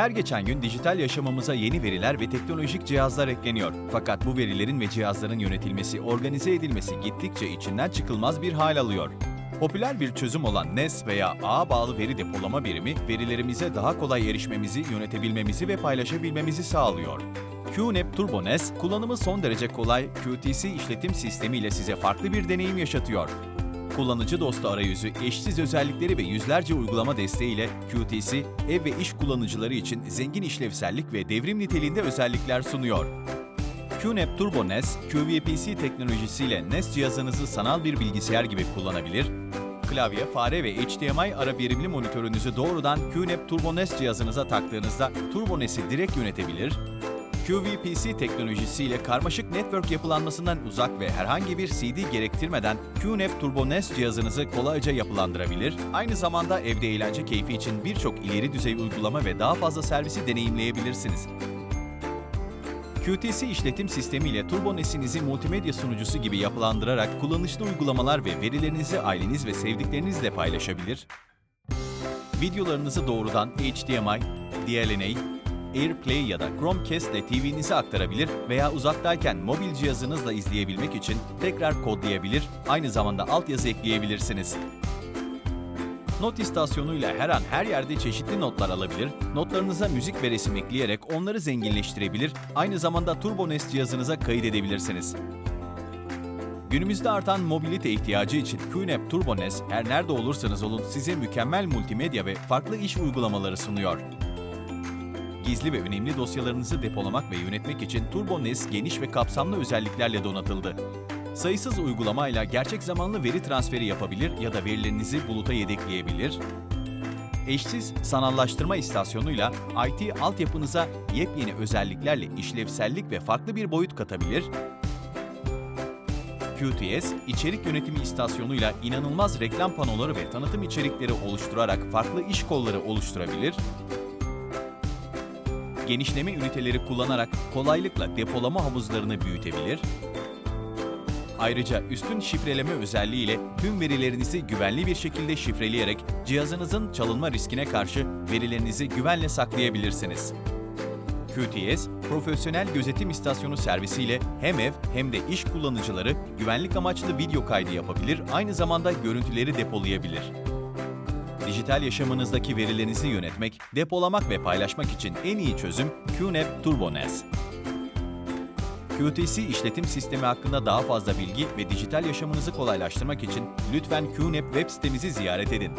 Her geçen gün dijital yaşamımıza yeni veriler ve teknolojik cihazlar ekleniyor. Fakat bu verilerin ve cihazların yönetilmesi, organize edilmesi gittikçe içinden çıkılmaz bir hal alıyor. Popüler bir çözüm olan NES veya ağa bağlı veri depolama birimi, verilerimize daha kolay erişmemizi, yönetebilmemizi ve paylaşabilmemizi sağlıyor. QNAP Turbo NES, kullanımı son derece kolay, QTC işletim sistemi ile size farklı bir deneyim yaşatıyor. Kullanıcı dostu arayüzü, eşsiz özellikleri ve yüzlerce uygulama desteğiyle QTC, ev ve iş kullanıcıları için zengin işlevsellik ve devrim niteliğinde özellikler sunuyor. QNAP Turbo NES, QVPC teknolojisiyle NES cihazınızı sanal bir bilgisayar gibi kullanabilir, klavye, fare ve HDMI ara birimli monitörünüzü doğrudan QNAP Turbo NES cihazınıza taktığınızda Turbo NES'i direkt yönetebilir, QVPC teknolojisiyle karmaşık network yapılanmasından uzak ve herhangi bir CD gerektirmeden QNAP Turbo NES cihazınızı kolayca yapılandırabilir, aynı zamanda evde eğlence keyfi için birçok ileri düzey uygulama ve daha fazla servisi deneyimleyebilirsiniz. QTC işletim sistemi ile Turbo NES'inizi multimedya sunucusu gibi yapılandırarak kullanışlı uygulamalar ve verilerinizi aileniz ve sevdiklerinizle paylaşabilir, videolarınızı doğrudan HDMI, DLNA, AirPlay ya da Chromecast ile TV'nize aktarabilir veya uzaktayken mobil cihazınızla izleyebilmek için tekrar kodlayabilir, aynı zamanda altyazı ekleyebilirsiniz. Not istasyonuyla her an her yerde çeşitli notlar alabilir, notlarınıza müzik ve resim ekleyerek onları zenginleştirebilir, aynı zamanda Turbo NES cihazınıza kaydedebilirsiniz. Günümüzde artan mobilite ihtiyacı için QNAP Turbo NES her nerede olursanız olun size mükemmel multimedya ve farklı iş uygulamaları sunuyor. Gizli ve önemli dosyalarınızı depolamak ve yönetmek için Turbo NES geniş ve kapsamlı özelliklerle donatıldı. Sayısız uygulamayla gerçek zamanlı veri transferi yapabilir ya da verilerinizi buluta yedekleyebilir. Eşsiz sanallaştırma istasyonuyla IT altyapınıza yepyeni özelliklerle işlevsellik ve farklı bir boyut katabilir. QTS, içerik yönetimi istasyonuyla inanılmaz reklam panoları ve tanıtım içerikleri oluşturarak farklı iş kolları oluşturabilir genişleme üniteleri kullanarak kolaylıkla depolama havuzlarını büyütebilir. Ayrıca üstün şifreleme özelliğiyle tüm verilerinizi güvenli bir şekilde şifreleyerek cihazınızın çalınma riskine karşı verilerinizi güvenle saklayabilirsiniz. QTS, profesyonel gözetim istasyonu servisiyle hem ev hem de iş kullanıcıları güvenlik amaçlı video kaydı yapabilir, aynı zamanda görüntüleri depolayabilir. Dijital yaşamınızdaki verilerinizi yönetmek, depolamak ve paylaşmak için en iyi çözüm QNAP Turbo NES. QTC işletim sistemi hakkında daha fazla bilgi ve dijital yaşamınızı kolaylaştırmak için lütfen QNAP web sitemizi ziyaret edin.